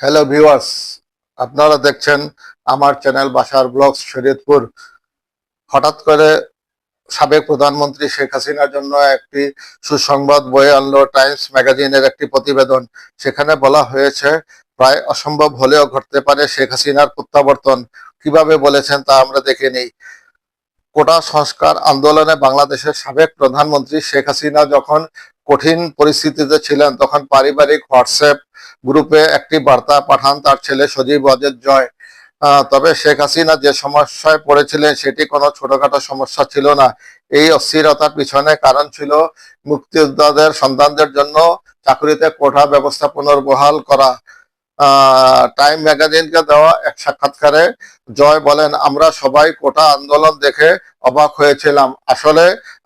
Hello viewers আপনারা দেখছেন আমার চ্যানেল বাসার ব্লগস শরীয়তপুর। হঠাৎ করে সাবেক প্রধানমন্ত্রী শেখ হাসিনার জন্য একটি সুসংবাদ বয়ে আনলো টাইমস ম্যাগাজিনের একটি প্রতিবেদন। সেখানে বলা হয়েছে, প্রায় অসম্ভব হলেও ঘটতে পারে শেখ হাসিনার প্রত্যাবর্তন। কীভাবে বলেছেন তা আমরা দেখে নিই কোটা সংস্কার আন্দোলনে বাংলাদেশের সাবেক প্রধানমন্ত্রী শেখ হাসিনা যখন কঠিন পরিস্থিতিতে ছিলেন, তখন পারিবারিক হোয়াটসঅ্যাপ গ্রুপে একটি বার্তা পাঠান তার ছেলে সজীব ওয়াজেদ জয়। তবে শেখ হাসিনা যে সমস্যায় পড়েছিলেন সেটি কোনো ছোটখাটো সমস্যা ছিল না। এই অস্থিরতার পিছনে কারণ ছিল মুক্তিযোদ্ধাদের সন্তানদের জন্য চাকরিতে কোঠা ব্যবস্থা পুনর্বহাল করা। টাইম ম্যাগাজিনকে দেওয়া এক সাক্ষাৎকারে জয় বলেন, আমরা সবাই কোটা আন্দোলন দেখে অবাক হয়েছিলাম। আসলে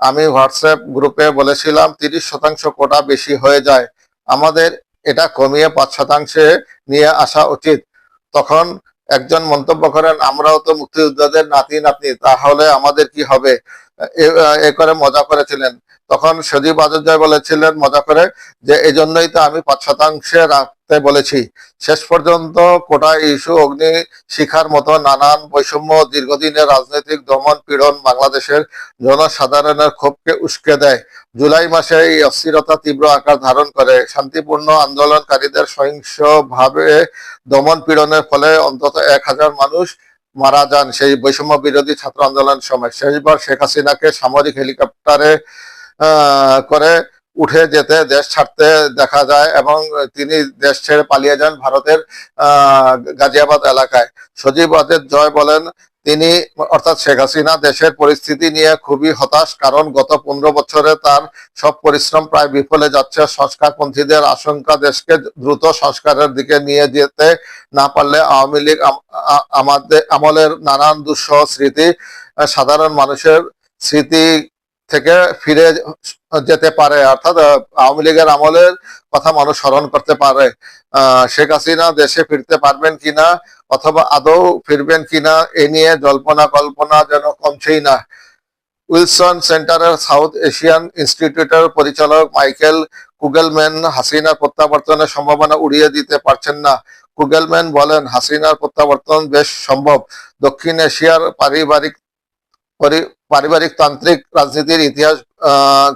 আমি হোয়াটসঅ্যাপ গ্রুপে বলেছিলাম, তিরিশ শতাংশ কোটা বেশি হয়ে যায়। আমাদের এটা কমিয়ে পাঁচ শতাংশে নিয়ে আসা উচিত। তখন একজন মন্তব্য করেন, আমরাও তো মুক্তিযোদ্ধাদের নাতি নাতনি তাহলে আমাদের কি হবে? এ- করে মজা করেছিলেন। তখন সজীব আজয় বলেছিলেন মজা করে যে এই জন্যই তো আমি পাঁচ শতাংশে রাখতে বলেছি। শেষ পর্যন্ত কোটা ইস্যু অগ্নি শিখার মতো নানান বৈষম্য দীর্ঘদিনের রাজনৈতিক দমন পীড়ন বাংলাদেশের জনসাধারণের ক্ষোভকে উস্কে দেয়। জুলাই মাসে এই অস্থিরতা তীব্র আকার ধারণ করে। শান্তিপূর্ণ আন্দোলনকারীদের সহিংসভাবে দমন পীড়নের ফলে অন্তত এক হাজার মানুষ মারা যান সেই বৈষম্য বিরোধী ছাত্র আন্দোলনের সময়। শেষবার শেখ হাসিনাকে সামরিক হেলিকপ্টারে করে উঠে যেতে দেশ ছাড়তে দেখা যায় এবং তিনি দেশ ছেড়ে পালিয়ে যান ভারতের গাজিয়াবাদ এলাকায়। সজীব জয় বলেন তিনি অর্থাৎ শেখ হাসিনা দেশের পরিস্থিতি নিয়ে খুবই হতাশ, কারণ গত পনেরো বছরে তার সব পরিশ্রম প্রায় বিফলে যাচ্ছে। সংস্কারপন্থীদের আশঙ্কা দেশকে দ্রুত সংস্কারের দিকে নিয়ে যেতে না পারলে আওয়ামী লীগ আমাদের আমলের নানান দুঃসহ স্মৃতি, সাধারণ মানুষের স্মৃতি থেকে ফিরে যেতে পারে। অর্থাৎ আওয়ামী লীগের আমলের কথা মানুষ স্মরণ করতে পারে। শেখ হাসিনা দেশে ফিরতে পারবেন কিনা অথবা আদৌ ফিরবেন কিনা, এ নিয়ে জল্পনা কল্পনা যেন কমছেই না। উইলসন সেন্টারের সাউথ এশিয়ান ইনস্টিটিউটের পরিচালক মাইকেল কুগেলম্যান হাসিনার প্রত্যাবর্তনের সম্ভাবনা উড়িয়ে দিতে পারছেন না। কুগেলম্যান বলেন, হাসিনার প্রত্যাবর্তন বেশ সম্ভব। দক্ষিণ এশিয়ার পারিবারিক পরি- পারিবারিক তান্ত্রিক রাজনীতির ইতিহাস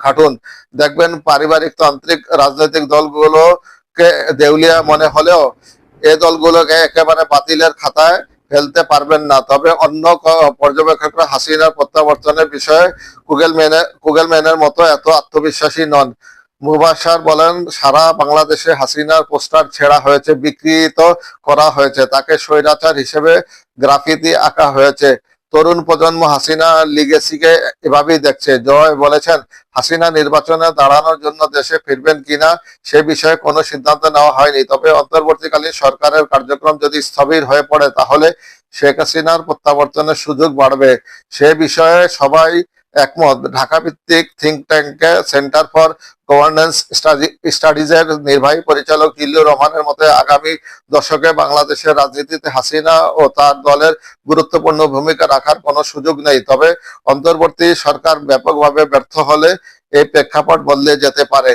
ঘাটুন। দেখবেন পারিবারিক তান্ত্রিক রাজনৈতিক দলগুলোকে দেউলিয়া মনে হলেও এ দলগুলোকে একেবারে বাতিলের খাতায় ফেলতে পারবেন না। তবে অন্য পর্যবেক্ষকরা হাসিনার প্রত্যাবর্তনের বিষয়ে গুগল ম্যানের গুগল ম্যানের মতো এত আত্মবিশ্বাসী নন। মুবাসার বলেন, সারা বাংলাদেশে হাসিনার পোস্টার ছেড়া হয়েছে, বিকৃত করা হয়েছে। তাকে স্বৈরাচার হিসেবে গ্রাফিতি আঁকা হয়েছে। তরুণ প্রজন্ম হাসিনা লিগেসিকে এভাবেই দেখছে। জয় বলেছেন, হাসিনা নির্বাচনে দাঁড়ানোর জন্য দেশে ফিরবেন কিনা সে বিষয়ে কোনো সিদ্ধান্ত নেওয়া হয়নি। তবে অন্তর্বর্তীকালীন সরকারের কার্যক্রম যদি স্থবির হয়ে পড়ে, তাহলে শেখ হাসিনার প্রত্যাবর্তনের সুযোগ বাড়বে। সে বিষয়ে সবাই একমত। ঢাকা ভিত্তিক থিঙ্ক ট্যাঙ্কে সেন্টার ফর গভর্নেন্স স্টাডিজের নির্বাহী পরিচালক ইল্লুর রহমানের মতে আগামী দশকে বাংলাদেশের রাজনীতিতে হাসিনা ও তার দলের গুরুত্বপূর্ণ ভূমিকা রাখার কোনো সুযোগ নেই। তবে অন্তর্বর্তী সরকার ব্যাপকভাবে ব্যর্থ হলে এই প্রেক্ষাপট বদলে যেতে পারে।